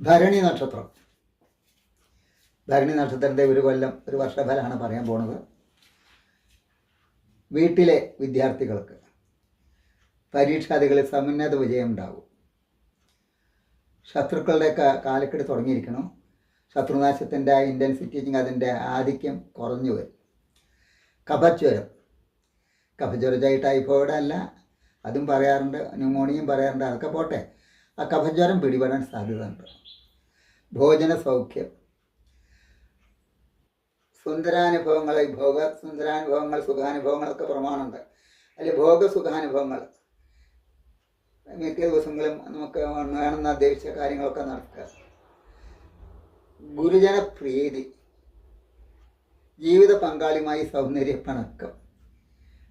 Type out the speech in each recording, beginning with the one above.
ഭരണി നക്ഷത്രം. ഭരണി നക്ഷത്രത്തിന്റെ ഒരു കൊല്ലം ഒരു വർഷഫലമാണ് പറയാൻ പോണത്. വീട്ടിലെ വിദ്യാർത്ഥികൾക്ക് പരീക്ഷാദികളിൽ സമുന്നത വിജയം ഉണ്ടാകും ശത്രുക്കളുടെയൊക്കെ കാലക്കെട് തുടങ്ങിയിരിക്കണം. ശത്രുനാശത്തിന്റെ ഇന്റൻസിറ്റി അതിന്റെ ആധിക്യം കുറഞ്ഞു വരും. കഫജ്വരം. കഫജ്വരജായി ടൈഫോയിഡ് അല്ല. അതും പറയാറുണ്ട് ന്യൂമോണിയും പറയാറുണ്ട്. അതൊക്കെ പോട്ടെ. ആ കഫജ്വരം പിടിപെടാൻ സാധ്യതയുണ്ട്. ഭോജന സൗഖ്യം സുന്ദരാനുഭവങ്ങൾ ഭോഗ സുന്ദരാനുഭവങ്ങൾ സുഖാനുഭവങ്ങളൊക്കെ പ്രമാണമുണ്ട്. അതിൽ ഭോഗ സുഖാനുഭവങ്ങൾ. മിക്ക ദിവസങ്ങളും നമുക്ക് വേണമെന്ന് ഉദ്ദേശിച്ച കാര്യങ്ങളൊക്കെ നടക്കുക. ഗുരുജന പ്രീതി ജീവിത പങ്കാളിയുമായി സൗന്ദര്യ പണക്കം.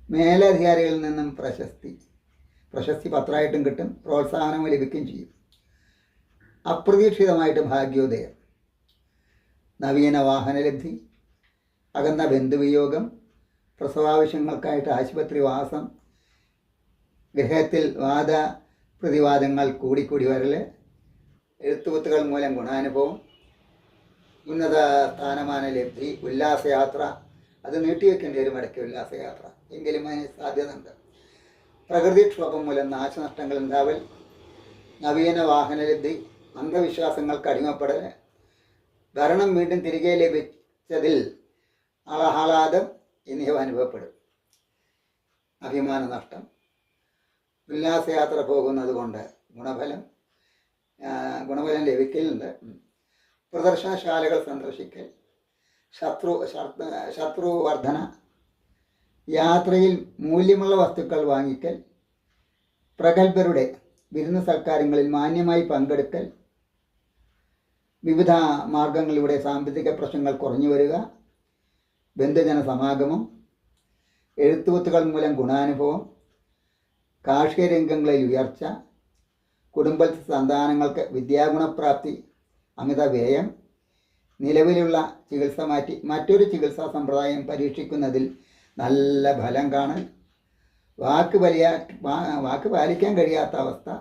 മേലധികാരികളിൽ നിന്നും പ്രശസ്തി. പ്രശസ്തി പത്രമായിട്ടും കിട്ടും പ്രോത്സാഹനം ലഭിക്കുകയും ചെയ്യും. അപ്രതീക്ഷിതമായിട്ട് ഭാഗ്യോദയം. നവീന വാഹനലബ്ധി അകന്ന ബന്ധുവിയോഗം പ്രസവാവശ്യങ്ങൾക്കായിട്ട് ആശുപത്രി വാസം ഗൃഹത്തിൽ വാദ പ്രതിവാദങ്ങൾ കൂടിക്കൂടി വരൽ എഴുത്തുകുത്തുകൾ മൂലം ഗുണാനുഭവം ഉന്നത സ്ഥാനമാന ലബ്ധി ഉല്ലാസയാത്ര അത് നീട്ടിവെക്കേണ്ടി വരും ഇടയ്ക്ക് ഉല്ലാസയാത്ര. എങ്കിലും അതിന് സാധ്യതയുണ്ട്. പ്രകൃതിക്ഷോഭം മൂലം നാശനഷ്ടങ്ങൾ ഉണ്ടാവൽ നവീന വാഹനലബ്ധി അന്ധവിശ്വാസങ്ങൾക്ക് അടിമപ്പെടൽ ഭരണം വീണ്ടും തിരികെ ലഭിച്ചതിൽ ആഹ്ലാദം എന്നിവ അനുഭവപ്പെടും. അഭിമാന നഷ്ടം ഉല്ലാസയാത്ര പോകുന്നത് കൊണ്ട് ഗുണഫലം ഗുണഫലം ലഭിക്കലുണ്ട്. പ്രദർശനശാലകൾ സന്ദർശിക്കൽ ശത്രു ശത്രു- ശത്രു വർധന യാത്രയിൽ മൂല്യമുള്ള വസ്തുക്കൾ വാങ്ങിക്കൽ പ്രഗത്ഭരുടെ വിരുന്ന് സൽക്കാരങ്ങളിൽ മാന്യമായി പങ്കെടുക്കൽ വിവിധ മാർഗങ്ങളിലൂടെ സാമ്പത്തിക പ്രശ്നങ്ങൾ കുറഞ്ഞു വരിക ബന്ധുജന സമാഗമം എഴുത്തുകുത്തുകൾ മൂലം ഗുണാനുഭവം കാർഷിക രംഗങ്ങളിൽ ഉയർച്ച കുടുംബത്തിൽ സന്താനങ്ങൾക്ക് വിദ്യാഗുണപ്രാപ്തി അമിത വ്യയം നിലവിലുള്ള ചികിത്സ മാറ്റി മറ്റൊരു ചികിത്സാ സമ്പ്രദായം പരീക്ഷിക്കുന്നതിൽ നല്ല ഫലം കാണൽ വാക്ക് വലിയ വാക്ക് പാലിക്കാൻ കഴിയാത്ത അവസ്ഥ.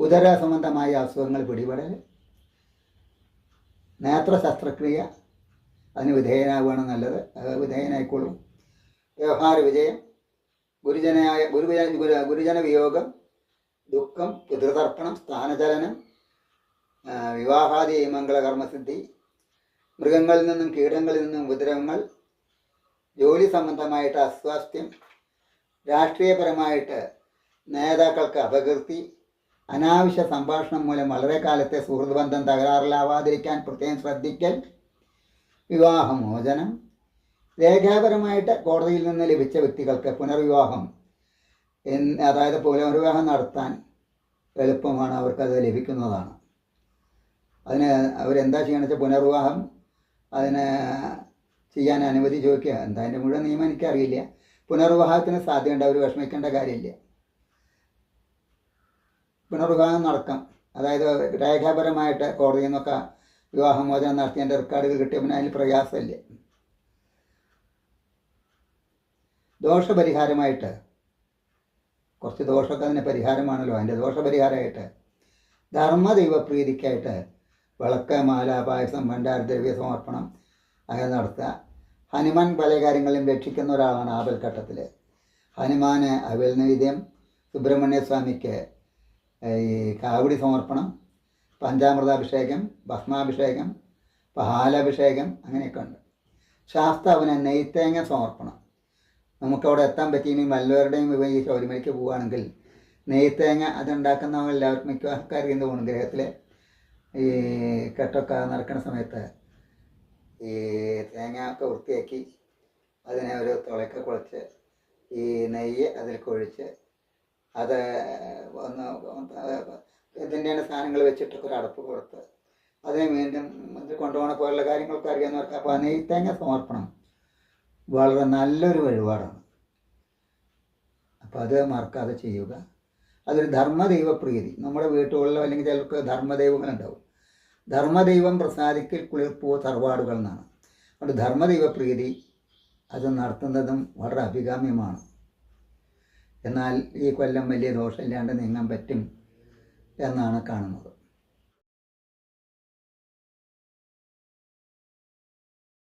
ഉദര സംബന്ധമായ അസുഖങ്ങൾ പിടിപെടൽ. നേത്ര ശസ്ത്രക്രിയ. അതിന് വിധേയനാവുകയാണ് നല്ലത്. വിധേയനായിക്കോളും. വ്യവഹാര വിജയം. ഗുരുജനായ ഗുരുജന ഗുരു- ഗുരുജന വിയോഗം. ദുഃഖം പിതൃതർപ്പണം സ്ഥാനചലനം വിവാഹാദി മംഗളകർമ്മസിദ്ധി. മൃഗങ്ങളിൽ നിന്നും കീടങ്ങളിൽ നിന്നും ഉപദ്രവങ്ങൾ ജോലി സംബന്ധമായിട്ട് അസ്വാസ്ഥ്യം രാഷ്ട്രീയപരമായിട്ട് നേതാക്കൾക്ക് അപകീർത്തി അനാവശ്യ സംഭാഷണം മൂലം വളരെ കാലത്തെ സുഹൃത്ത് ബന്ധം തകരാറിലാവാതിരിക്കാൻ പ്രത്യേകം ശ്രദ്ധിക്കൽ വിവാഹമോചനം രേഖാപരമായിട്ട് കോടതിയിൽ നിന്ന് ലഭിച്ച വ്യക്തികൾക്ക് പുനർവിവാഹം എന്ന് അതായത് പുനർവിവാഹം നടത്താൻ എളുപ്പമാണ് അവർക്കത് ലഭിക്കുന്നതാണ്. അതിന് അവരെന്താ ചെയ്യണമെന്ന് വെച്ചാൽ പുനർവിവാഹം അതിന് ചെയ്യാൻ അനുമതി ചോദിക്കുക. എന്താ അതിന്റെ മുഴുവൻ നിയമം എനിക്കറിയില്ല. പുനർവിവാഹത്തിന് സാധ്യതയുണ്ട്. അവർ വിഷമിക്കേണ്ട കാര്യമില്ല. പുനർവിവാഹം നടക്കാം. അതായത് രേഖാപരമായിട്ട് കോടതിയിൽ നിന്നൊക്കെ വിവാഹമോചനം നടത്തിയതിന്റെ റെക്കോർഡുകൾ കിട്ടിയ പിന്നെ അതിൽ പ്രയാസമില്ല. ദോഷപരിഹാരമായിട്ട് കുറച്ച് ദോഷമൊക്കെ അതിന് പരിഹാരമാണല്ലോ. അതിന്റെ ദോഷപരിഹാരമായിട്ട് ധർമ്മദൈവപ്രീതിക്കായിട്ട് വിളക്ക് മാല പായസം ഭണ്ഡാര ദ്രവ്യ സമർപ്പണം അങ്ങനെ നടത്തുക. ഹനുമാൻ പല കാര്യങ്ങളും രക്ഷിക്കുന്ന ഒരാളാണ് ആപൽഘട്ടത്തിൽ ഹനുമാന് അവൽ നൈവേദ്യം സുബ്രഹ്മണ്യ സ്വാമിക്ക് ഈ കാവടി സമർപ്പണം പഞ്ചാമൃതാഭിഷേകം ഭസ്മാഭിഷേകം പാലാഭിഷേകം അങ്ങനെയൊക്കെ ഉണ്ട്. ശാസ്താവിന് നെയ്ത്തേങ്ങ സമർപ്പണം. നമുക്കവിടെ എത്താൻ പറ്റിയെങ്കിൽ വല്ലവരുടെയും ഈ ശബരിമലയ്ക്ക് പോവുകയാണെങ്കിൽ നെയ്ത്തേങ്ങ അതുണ്ടാക്കുന്ന എല്ലാവർക്കും മിക്ക ആൾക്കാർക്കും തോന്നും ഗ്രഹത്തിൽ ഈ കെട്ടൊക്കെ നടക്കുന്ന സമയത്ത് ഈ തേങ്ങ ഒക്കെ വൃത്തിയാക്കി അതിനെ ഒരു തുളയ്ക്ക് കുഴച്ച് ഈ നെയ്യ് അതിൽ കൊഴിച്ച് അത് ഒന്ന് ഇതിന്റെയാണ് സാധനങ്ങൾ വെച്ചിട്ടൊക്കെ ഒരു അടപ്പ് കൊടുത്ത് അതിനെ വീണ്ടും ഇത് കൊണ്ടുപോകണ പോലുള്ള കാര്യങ്ങളൊക്കെ അറിയാവുന്നവർക്ക് അപ്പോൾ ആ നെയ്ത്തേങ്ങ സമർപ്പണം വളരെ നല്ലൊരു വഴിപാടാണ്. അപ്പോൾ അത് മറക്കാതെ ചെയ്യുക. അതൊരു ധർമ്മദൈവ പ്രീതി നമ്മുടെ വീട്ടുകളിലോ അല്ലെങ്കിൽ ചിലർക്ക് ധർമ്മദൈവങ്ങളുണ്ടാവും. ധർമ്മദൈവം പ്രസാദിക്കൽ കുളിർപ്പൂ തറവാടുകൾ എന്നാണ്. അതുകൊണ്ട് ധർമ്മദൈവ പ്രീതി അത് നടത്തുന്നതും വളരെ അഭികാമ്യമാണ്. എന്നാൽ ഈ കൊല്ലം വലിയ ദോഷമില്ലാണ്ട് നീങ്ങാൻ പറ്റും എന്നാണ് കാണുന്നത്.